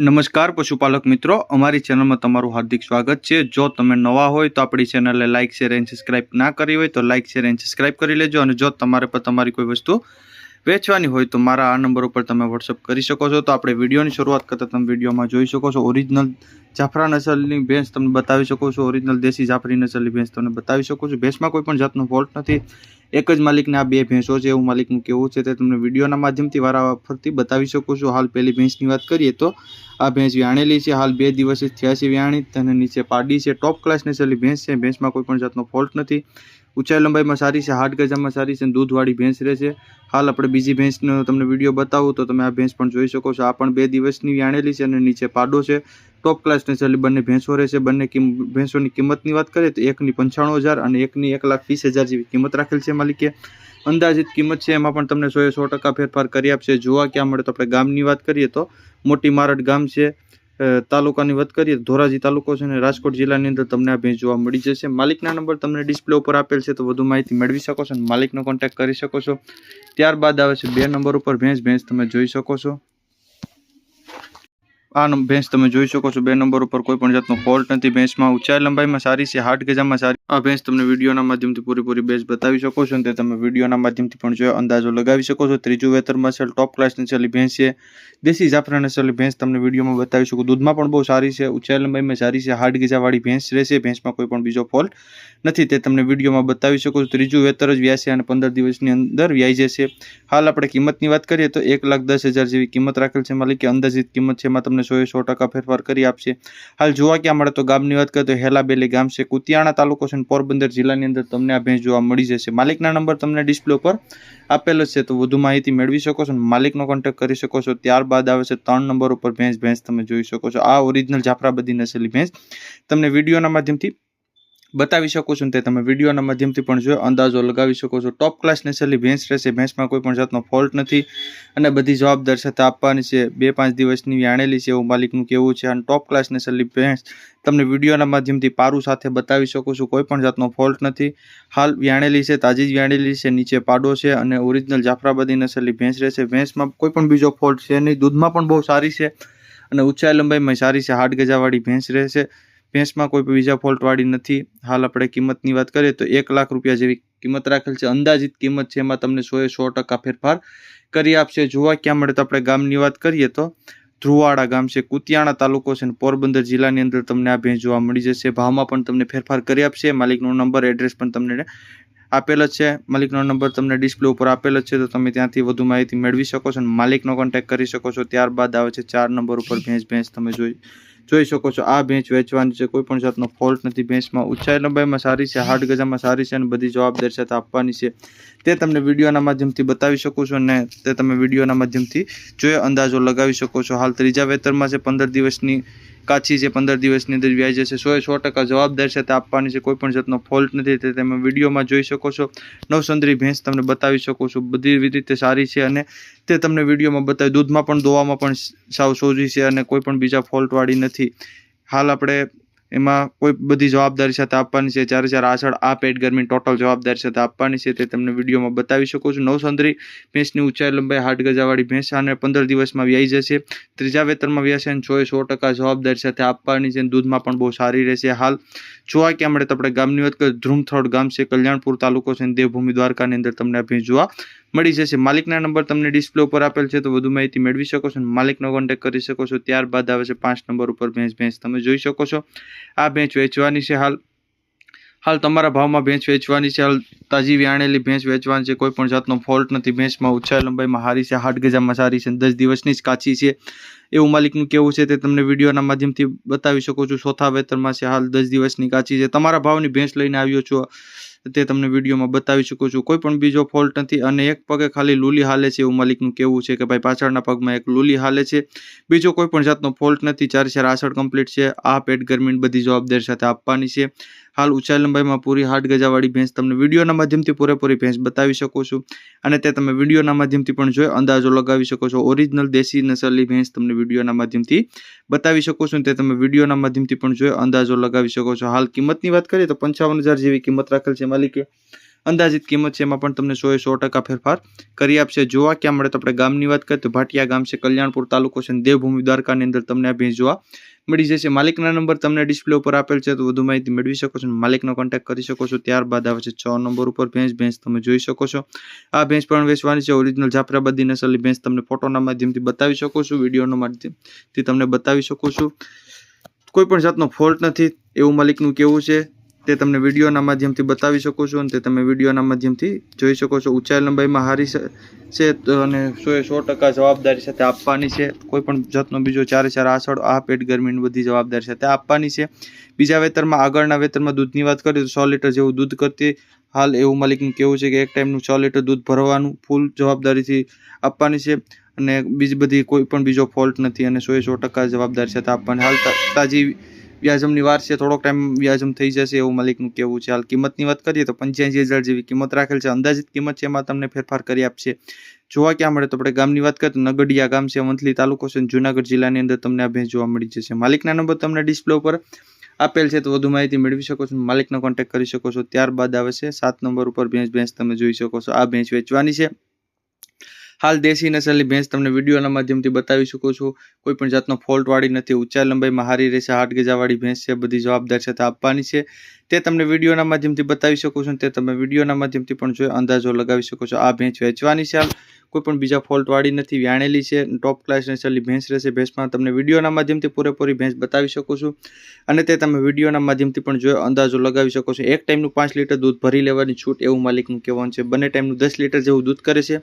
નમસ્કાર, પશુપાલક મિત્રો. અમારી ચેનલમાં તમારું હાર્દિક સ્વાગત છે. જો તમે નવા હોય તો આપણી ચેનલને લાઇક, શેર, એન્ડ સબસ્ક્રાઇબ ના કરી હોય તો લાઇક, શેર, એન્ડ સબસ્ક્રાઇબ કરી લેજો. અને જો તમારે પર તમારી કોઈ વસ્તુ વેચવાની હોય તો મારા આ નંબર ઉપર તમે વોટ્સઅપ કરી શકો છો. તો આપણે વિડીયોની શરૂઆત કરતાં તમે વિડીયોમાં જોઈ શકો છો. ઓરિજિનલ જાફરા નસલની ભેંસ તમને બતાવી શકો છો. ઓરિજિનલ દેશી જાફરી નસલની ભેંસ તમને બતાવી શકો છો. ભેંસમાં કોઈ પણ જાતનો ફોલ્ટ નથી. એક જ માલિકને આ બે ભેંસો છે. એવું માલિકનું કેવું છે. તે તમને વિડીયોના માધ્યમથી વારાફરતી બતાવી શકું છું. હાલ પહેલી ભેંસની વાત કરીએ તો આ ભેંસ વ્યાણેલી છે. હાલ બે દિવસે થયા છે વ્યાણી. તેને નીચે પાડી છે. ટોપ ક્લાસની છેલ્લી ભેંસ છે. ભેંસમાં કોઈ પણ જાતનો ફોલ્ટ નથી. ઊંચાઈ લંબાઈમાં સારી છે હાટ ગજામાં સારી છે દૂધવાળી ભેંસ રહે છે. હાલ આપણે બીજી ભેંસનો તમને વીડિયો બતાવું, તો તમે આ ભેંસ પણ જોઈ શકો છો. આ પણ બે દિવસની વ્યાણેલી છે અને નીચે પાડો છે. ટોપ ક્લાસ નેચરલી બંને ભેંસો રહેશે બંને ભેંસોની કિંમતની વાત કરીએ તો એકની પંચાણું હજાર અને એકની એક લાખ વીસ હજાર જેવી કિંમત રાખેલ છે માલિકે. અંદાજિત કિંમત છે એમાં પણ તમને સો એ સો ટકા ફેરફાર કરી આપશે. જોવા ક્યાં મળે તો આપણે ગામની વાત કરીએ તો મોટી મારડ ગામ છે. તાલુકાની વાત કરીએ ધોરાજી તાલુકો છે અને રાજકોટ જિલ્લાની અંદર તમને આ ભેંસ જોવા મળી જશે. માલિકના નંબર તમને ડિસ્પ્લે ઉપર આપેલ છે, તો વધુ માહિતી મેળવી શકો છો અને માલિકનો કોન્ટેક્ટ કરી શકો છો. ત્યારબાદ આવે છે બે નંબર ઉપર ભેંસ ભેંસ તમે જોઈ શકો છો. આ ભેંસ તમે જોઈ શકો છો, બે નંબર ઉપર કોઈ પણ જાતનો ફોલ્ટ નથી. ભેંસમાં ઊંચાઈ લંબાઈમાં સારી છે હાટ ગજામાં સારી આ ભેંસ તમને વિડીયોના માધ્યમથી પૂરેપૂરી ભેંસ બતાવી શકો છો અને તમે વિડીયોના માધ્યમથી પણ જોયો અંદાજો લગાવી શકો છો. ત્રીજું વેતરમાં મસલ ટોપ ક્લાસ નસલની ભેંસ છે. દેશી જાફરા નસલની ભેંસ તમને વિડીયોમાં બતાવી શકો. દૂધમાં પણ બહુ સારી છે, ઊંચાઈ લંબાઈમાં સારી છે હાટ ગજાવાળી ભેંસ રહેશે. ભેંસમાં કોઈ પણ બીજો ફોલ્ટ નથી. તે તમને વિડીયોમાં બતાવી શકો છો. ત્રીજું વેતર જ વ્યાસે અને પંદર દિવસની અંદર વ્યાઈ જશે. હાલ આપણે કિંમતની વાત કરીએ તો એક લાખ દસ હજાર જેવી કિંમત રાખેલ છે માલિકે. અંદાજિત કિંમત છે એમાં તમને સો એ સો ટકા ફેરફાર કરી આપશે. હાલ જોવા ક્યાં મળે તો ગામની વાત કરીએ તો હેલાબેલી ગામ છે. કુતિયાણા તાલુકો છે પોરબંદર જિલ્લાની અંદર તમને આ ભેંસ જોવા મળી જશે. માલિકના નંબર તમને ડિસ્પ્લે ઉપર આપેલો છે. તો વધુ માહિતી મેળવી શકો છો માલિકનો કોન્ટેક્ટ કરી શકો છો. ત્યારબાદ આવે છે ત્રણ નંબર ઉપર ભેંસ ભેંસ તમે જોઈ શકો છો. આ ઓરિજિનલ જાફરાબદી નસેલી ભેંસ. તમને વિડીયોના માધ્યમથી બતાવી શકો છો તે તમે વિડીયોના માધ્યમથી પણ જો અંદાજો લગાવી શકો છો. ટોપ ક્લાસ નેસલી ભેંસ રહેશે. ભેંસમાં કોઈ પણ જાતનો ફોલ્ટ નથી. અને બધી જવાબદાર સાથે આપવાની છે. બે પાંચ દિવસની વ્યાણેલી છે એવું માલિકનું કહેવું છે. અને ટોપ ક્લાસ નેસલી ભેંસ તમને વિડીયોના માધ્યમથી પારું સાથે બતાવી શકો છો. કોઈ પણ જાતનો ફોલ્ટ નથી. હાલ વ્યાણેલી છે, તાજી જ વ્યાણેલી છે, નીચે પાડો છે અને ઓરિજિનલ જાફરાબાદી નસલની ભેંસ રહેશે. ભેંસમાં કોઈ પણ બીજો ફોલ્ટ છે નહીં. દૂધમાં પણ બહુ સારી છે અને ઊંચાઈ લંબાઈમાં સારી છે. હાડ ગજાવાળી ભેંસ રહેશે. ભેંસમાં કોઈ બીજા ફોલ્ટવાળી નથી. હાલ આપણે કિંમતની વાત કરીએ તો એક લાખ રૂપિયા જેવી કિંમત રાખેલ છે. અંદાજિત કિંમત છે એમાં તમને સો એ સો ટકા ફેરફાર કરી આપશે. જોવા ક્યાં મળે તો આપણે ગામની વાત કરીએ તો ધ્રુવાડા ગામ છે, કુતિયાણા તાલુકો છે અને પોરબંદર જિલ્લાની અંદર તમને આ ભેંસ જોવા મળી જશે. ભાવમાં પણ તમને ફેરફાર કરી આપશે. માલિકનો નંબર, એડ્રેસ પણ તમને આપેલો છે. માલિકનો નંબર તમને ડિસ્પ્લે ઉપર આપેલ છે તો તમે ત્યાંથી વધુ માહિતી મેળવી શકો છો અને માલિકનો કોન્ટેક્ટ કરી શકો છો. ત્યારબાદ આવે છે ચાર નંબર ઉપર ભેંસ ભેંસ તમે જોઈ જોઈ શકો છો, આ ભેંસ વેચવાની છે કોઈ પણ જાતનો ફોલ્ટ નથી. ભેંસમાં ઊંચાઈ લંબાઈમાં સારી છે હાડ ગજામાં સારી છે અને બધી જવાબદારી સાથે આપવાની છે. તે તમને વિડીયોના માધ્યમથી બતાવી શકો છો અને તે તમે વિડીયોના માધ્યમથી જોઈ અંદાજો લગાવી શકો છો. હાલ ત્રીજા વેતરમાં છે, પંદર દિવસની કાચી છે પંદર દિવસની અંદર વ્યાજ છે સો સો ટકા જવાબદાર છે, તે આપવાની છે, કોઈ પણ જાતનો ફોલ્ટ નથી, તે તમે વિડીયોમાં જોઈ શકો છો. નવસંદરી ભેંસ તમને બતાવી શકો છો, બધી રીતે સારી છે અને તે તમને વિડીયોમાં બતાવી, દૂધમાં પણ, દોવામાં પણ સાવ સોજી છે અને કોઈ પણ બીજા ફોલ્ટવાળી નથી. હાલ આપણે એમાં કોઈ બધી જવાબદારી સાથે આપવાની છે ચારે ચાર આછળ આ પેટ ગરમી ટોટલ જવાબદારી સાથે આપવાની છે, તે તમને વિડીયોમાં બતાવી શકો છું. નવસંદરી ભેંસની ઊંચાઈ લંબાઈ હાટ ગજાવાળી ભેંસ અને પંદર દિવસમાં વ્યાઈ જશે. ત્રીજા વેતરમાં વ્યાસે અને સો ટકા જવાબદારી સાથે આપવાની છે દૂધમાં પણ બહુ સારી રહેશે હાલ. જોવા કે મળે તો આપણે ગામની વાત કરીએ, ધ્રુમથડ ગામ છે, કલ્યાણપુર તાલુકો છે દેવભૂમિ દ્વારકાની અંદર તમને આ ભેંસ જોવા મળી જશે. માલિકના નંબર તમને ડિસ્પ્લે ઉપર આપેલ છે, તો વધુ માહિતી મેળવી શકો છો માલિકનો કોન્ટેક કરી શકો છો. ત્યારબાદ આવે છે પાંચ નંબર ઉપર ભેંસ ભેંસ. તમે જોઈ શકો છો, આ ભેંસ વેચવાની છે હાલ. હાલ તમારા ભાવમાં ભેંસ વેચવાની છે. હાલ તાજી વ્યાણેલી ભેંસ વેચવાની છે. કોઈ પણ જાતનો ફોલ્ટ નથી. ભેંસમાં ઊંચાઈ લંબાઈમાં સારી છે, હાટ ગજામાં સારી છે દસ દિવસની જ કાચી છે. એવું માલિકનું કેવું છે તે તમને વિડીયોના માધ્યમથી બતાવી શકો છો. ચોથા વેતરમાં છે. હાલ દસ દિવસની કાચી છે. તમારા ભાવની ભેંસ લઈને આવ્યો છો તે તમને વિડીયોમાં બતાવી શકું છું. કોઈ પણ બીજો ફોલ્ટ નથી અને એક પગે ખાલી લૂલી હાલે છે એવું માલિકનું કેવું છે કે ભાઈ પાછળના પગમાં એક લૂલી હાલે છે. બીજો કોઈ પણ જાતનો ફોલ્ટ નથી. ચાર ચાર આસળ કમ્પ્લીટ છે. આ પેટ ગરમીન બધી જવાબદારી સાથે આપવાની છે. હાલ ઊંચાઈ લંબાઈમાં પૂરી હાટ ગજાવાળી ભેંસ તમને વિડીયોના માધ્યમથી પૂરેપૂરી ભેંસ બતાવી શકો છું. અને તે તમે વિડીયોના માધ્યમથી પણ જોઈ, અંદાજો લગાવી શકો છો. ઓરિજિનલ દેશી નસલની ભેંસ તમને વિડીયોના માધ્યમથી બતાવી શકો છો. તે તમે વિડીયોના માધ્યમથી પણ જોઈ, અંદાજો લગાવી શકો છો. હાલ કિંમતની વાત કરીએ તો પંચાવન જેવી કિંમત રાખેલ છે માલિકે. અંદાજિત કિંમત છે એમાં પણ તમને સો એ સો ટકા ફેરફાર કરી આપશે. જોવા ક્યાં મળે તો આપણે ગામની વાત કરીએ તો ભાટિયા ગામ છે, કલ્યાણપુર તાલુકો છે દેવભૂમિ દ્વારકાની અંદર તમને આ ભેંસ જોવા મળી જશે માલિકના નંબર તમને ડિસ્પ્લે ઉપર આપેલ છે, તો વધુ માહિતી મેળવી શકો છો માલિકનો કોન્ટેક્ટ કરી શકો છો. ત્યારબાદ આવે છે છ નંબર ઉપર ભેંસ. ભેંસ તમે જોઈ શકો છો. આ ભેંસ પણ વેચવાની છે. ઓરિજિનલ જાફરાબાદી નસલની ભેંસ તમને ફોટોના માધ્યમથી બતાવી શકો છું, વિડીયોના માધ્યમથી તમને બતાવી શકું છું. કોઈ પણ જાતનો ફોલ્ટ નથી. એવું માલિકનું કેવું છે. તે તમને વિડીયોના માધ્યમથી બતાવી શકો છો અને તે તમે વિડીયોના માધ્યમથી જોઈ શકો છો. ઊંચાઈ લંબાઈમાં હારી છે અને સો એ સો ટકા જવાબદારી સાથે આપવાની છે. કોઈપણ જાતનો બીજો ચારે ચાર આસળ, આ પેટ ગરમીની બધી જવાબદારી સાથે આપવાની છે. બીજા વેતરમાં, આગળના વેતરમાં દૂધની વાત કરીએ તો સો લીટર જેવું દૂધ કરતી હાલ એવું માલિકનું કેવું છે કે એક ટાઈમનું છ લીટર દૂધ ભરવાનું ફૂલ જવાબદારીથી આપવાની છે અને બીજી બધી કોઈ પણ બીજો ફોલ્ટ નથી અને સો એ સો ટકા જવાબદારી સાથે આપવાની. હાલ તાજી વ્યાજમની વાર છે, થોડોક ટાઈમ વ્યાજમ થઈ જશે એવું માલિકનું કેવું છે. હાલ કિંમતની વાત કરીએ તો પંચ્યાસી હજાર જેવી કિંમત રાખેલ છે. અંદાજિત કિંમત છે એમાં તમને ફેરફાર કરી આપશે. જોવા ક્યાં મળે તો આપણે ગામની વાત કરીએ તો નગડિયા ગામ છે, વંથલી તાલુકો છે જુનાગઢ જિલ્લાની અંદર તમને આ ભેંસ જોવા મળી જશે. માલિકના નંબર તમને ડિસ્પ્લે ઉપર આપેલ છે, તો વધુ માહિતી મેળવી શકો છો માલિકનો કોન્ટેક્ટ કરી શકો છો. ત્યારબાદ આવે છે, સાત નંબર ઉપર ભેંસ ભેંસ તમે જોઈ શકો છો. આ ભેંસ વેચવાની છે. હાલ દેશી નસલની ભેંસ તમને વિડીયોના માધ્યમથી બતાવી શકું છું. કોઈ પણ જાતનો ફોલ્ટ વાળી નથી. ઊંચા લંબાઈમાં હારી રહેશે. હાટ ગજાવાળી ભેંસ છે. બધી જવાબદાર સાથે આપવાની છે. તે તમને વિડીયોના માધ્યમથી બતાવી શકું છું તે તમે વિડીયોના માધ્યમથી પણ જોઈ અંદાજો લગાવી શકો છો. આ ભેંસ વેચવાની છે હાલ. કોઈ પણ બીજા ફોલ્ટવાળી નથી. વ્યાણેલી છે. ટોપ ક્લાસ નસલની ભેંસ રહેશે. ભેંસમાં તમને વિડીયોના માધ્યમથી પૂરેપૂરી ભેંસ બતાવી શકું છું. અને તે તમે વિડીયોના માધ્યમથી પણ જોઈ અંદાજો લગાવી શકો છો. એક ટાઈમનું પાંચ લીટર દૂધ ભરી લેવાની છૂટ એવું માલિકનું કહેવાનું છે. બંને ટાઈમનું દસ લીટર જેવું દૂધ કરે છે.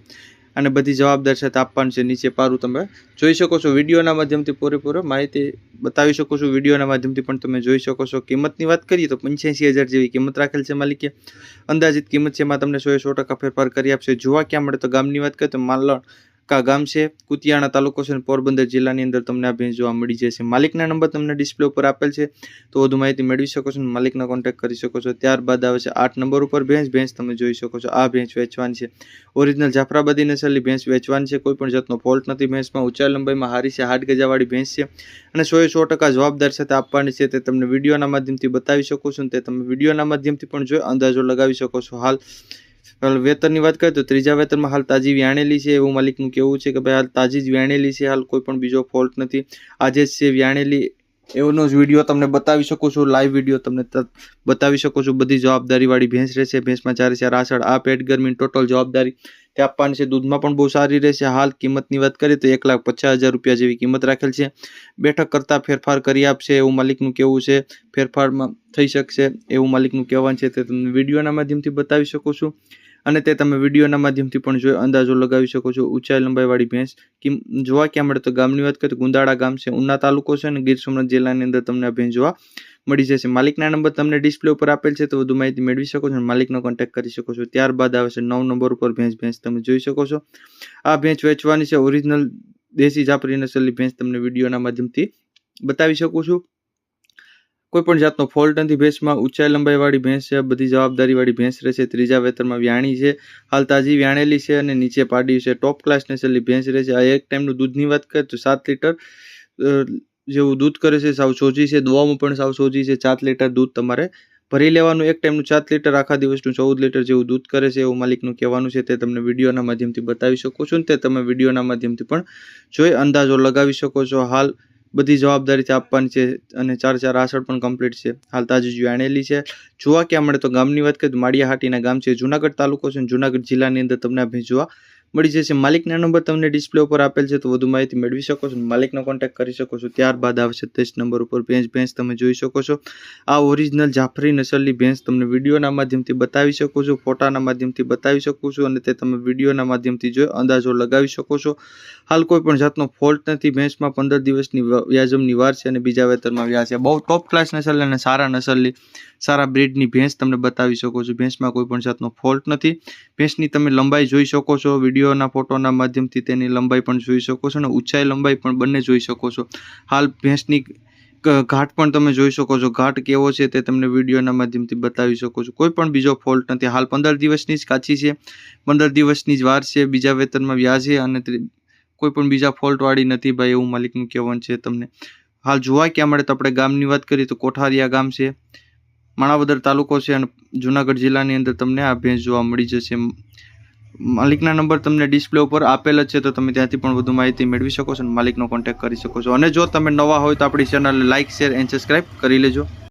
અને બધી જવાબદાર સાથે આપવાનું છે. નીચે પારું તમે જોઈ શકો છો વિડીયોના માધ્યમથી પૂરેપૂરો માહિતી બતાવી શકો છો. વિડીયોના માધ્યમથી પણ તમે જોઈ શકો છો. કિંમતની વાત કરીએ તો પંચ્યાસી હજાર જેવી કિંમત રાખેલ છે માલિકે. અંદાજિત કિંમત છે એમાં તમને સો સો ટકા ફેરફાર કરી આપશે. જોવા ક્યાં મળે તો ગામની વાત કરીએ તો માલણ કા ગામ છે? કુતિયાણા તાલુકો છે પોરબંદર જિલ્લાની અંદર તમને આ ભેંસ જોવા મળી જશે. માલિકના નંબર તમને ડિસ્પ્લે ઉપર આપેલ છે. તો વધુ માહિતી મેળવી શકો છો માલિકનો કોન્ટેક કરી શકો છો. ત્યારબાદ આવે છે આઠ નંબર ઉપર ભેંસ. ભેંસ તમે જોઈ શકો છો. આ ભેંસ વેચવાની છે. ઓરિજિનલ જાફરાબાદી નસલની ભેંસ વેચવાની છે. કોઈ પણ જાતનો ફોલ્ટ નથી ભેંસમાં. ઊંચા લંબાઈમાં હારી છે. હાડ ગજાવાળી ભેંસ છે. અને સો સો ટકા જવાબદાર સાથે આપવાની છે તે તમને વિડીયોના માધ્યમથી બતાવી શકો છો તે તમે વિડીયોના માધ્યમથી પણ જોઈ અંદાજો લગાવી શકો છો. હાલ વેતનની વાત કરીએ તો ત્રીજા વેતનમાં હાલ તાજી વ્યાણેલી છે એવું માલિકનું કેવું છે કે ભાઈ હાલ તાજી જ વ્યાણેલી છે, હાલ કોઈ પણ બીજો ફોલ્ટ નથી. આજે જ છે વ્યાણેલી, એનો જ વીડિયો તમને બતાવી શકું છું લાઈવ વીડિયો તમને બતાવી શકું છું. બધી જવાબદારીવાળી ભેંસ રહેશે, ભેંસમાં ચારે ચાર આસળ આ પેટ ગરમીની ટોટલ જવાબદારી તે આપવાની છે. દૂધમાં પણ બહુ સારી રહેશે. હાલ કિંમતની વાત કરીએ તો એક લાખ પચાસ હજાર રૂપિયા જેવી કિંમત રાખેલ છે. બેઠક કરતાં ફેરફાર કરી આપશે એવું માલિકનું કેવું છે. ફેરફારમાં થઈ શકશે એવું માલિકનું કહેવાનું છે. તે તમને વિડીયોના માધ્યમથી બતાવી શકું છું. અને તે તમે વિડીયોના માધ્યમથી પણ જોઈ અંદાજો લગાવી શકો છો. ઊંચાઈ લંબાઈવાળી ભેંસ. કિમ, જોવા ક્યાં મળે તો ગામની વાત કરીએ તો ગુંદાળા ગામ છે. ઉના તાલુકો છે અને ગીર સોમનાથ જિલ્લાની અંદર તમને આ ભેંસ જોવા મળી જશે. માલિકના નંબર તમને ડિસ્પ્લે ઉપર આપેલ છે તો વધુ માહિતી મેળવી શકો છો અને માલિકનો કોન્ટેક્ટ કરી શકો છો. ત્યારબાદ આવે છે નવ નંબર ઉપર ભેંસ. ભેંસ તમે જોઈ શકો છો. આ ભેંસ વેચવાની છે. ઓરિજિનલ દેશી જાપરી નસલની ભેંસ તમને વિડીયોના માધ્યમથી બતાવી શકું છું. કોઈ પણ જાતનો ફોલ્ટ નથી. ભેંસમાં ઊંચાઈ લંબાઈવાળી ભેંસ છે, બધી જવાબદારીવાળી ભેંસ રહેશે ત્રીજા વેતરમાં વ્યાણી છે. હાલ તાજી વ્યાણેલી છે અને નીચે પાડી છે. ટોપ ક્લાસ નસલની ભેંસ રહેશે આ એક ટાઈમનું દૂધની વાત કરીએ તો સાત લીટર જેવું દૂધ કરે છે, સાવ સોજી છે. દવામાં પણ સાવ સોજી છે. સાત લીટર દૂધ તમારે ભરી લેવાનું. એક ટાઈમનું સાત લીટર, આખા દિવસનું ચૌદ લીટર જેવું દૂધ કરે છે એવું માલિકનું કહેવાનું છે. તે તમને વિડીયોના માધ્યમથી બતાવી શકો છો ને તે તમે વિડીયોના માધ્યમથી પણ જોઈ અંદાજો લગાવી શકો છો. હાલ બધી જવાબદારીથી આપવાની છે અને ચાર ચાર આસળ પણ કમ્પ્લીટ છે. હાલ તાજી જાણેલી છે. જોવા ક્યાં મળે તો ગામની વાત કરીએ તો માળિયાહાટીના ગામ છે. જુનાગઢ તાલુકો છે જુનાગઢ જિલ્લાની અંદર તમને ભેજવા જોવા મળી જશે. માલિકના નંબર તમને ડિસ્પ્લે ઉપર આપેલ છે, તો વધુ માહિતી મેળવી શકો છો માલિકનો કોન્ટેક્ટ કરી શકો છો. ત્યારબાદ આવશે તેજ નંબર ઉપર ભેંસ ભેંસ તમે જોઈ શકો છો. આ ઓરિજિનલ જાફરી નસલની ભેંસ તમને વિડીયોના માધ્યમથી બતાવી શકો છો, ફોટાના માધ્યમથી બતાવી શકો છો અને તે તમે વિડીયોના માધ્યમથી જોઈ અંદાજો લગાવી શકો છો. હાલ કોઈ પણ જાતનો ફોલ્ટ નથી. ભેંસમાં પંદર દિવસની વ્યાજમની વાર છે અને બીજા વેતરમાં વ્યાજ છે. બહુ ટોપ ક્લાસ નસલ અને સારા નસલની, સારા બ્રીડની ભેંસ તમને બતાવી શકો છો. ભેંસમાં કોઈ પણ જાતનો ફોલ્ટ નથી. ભેંસની તમે લંબાઈ જોઈ શકો છો. વિડીયોના ફોટોના માધ્યમથી તેની લંબાઈ પણ જોઈ શકો છો અને ઊંચાઈ લંબાઈ પણ બંને જોઈ શકો છો. હાલ ભેંસની ઘાટ પણ તમે જોઈ શકો છો. ઘાટ કેવો છે તે તમને વિડીયોના માધ્યમથી બતાવી શકો છો. કોઈ પણ બીજો ફોલ્ટ નથી. હાલ પંદર દિવસની જ કાચી છે. પંદર દિવસની જ વાર છે. બીજા વેતનમાં વ્યાજ છે અને કોઈ પણ બીજા ફોલ્ટવાળી નથી ભાઈ એવું માલિકનું કહેવાનું છે તમને. હાલ જોવા ક્યાં મળે તો આપણે ગામની વાત કરીએ તો કોઠારિયા ગામ છે. માણાવદર તાલુકો છે અને જુનાગઢ જિલ્લાની અંદર તમને આ ભેંસ જોવા મળી જશે. માલિકના નંબર તમને ડિસ્પ્લે ઉપર આપેલ જ છે, તો તમે ત્યાંથી પણ વધુ માહિતી મેળવી શકો છો અને માલિકનો કોન્ટેક્ટ કરી શકો છો. અને જો તમે નવા હોય તો આપણી ચેનલને લાઇક શેર એન્ડ સબસ્ક્રાઈબ કરી લેજો.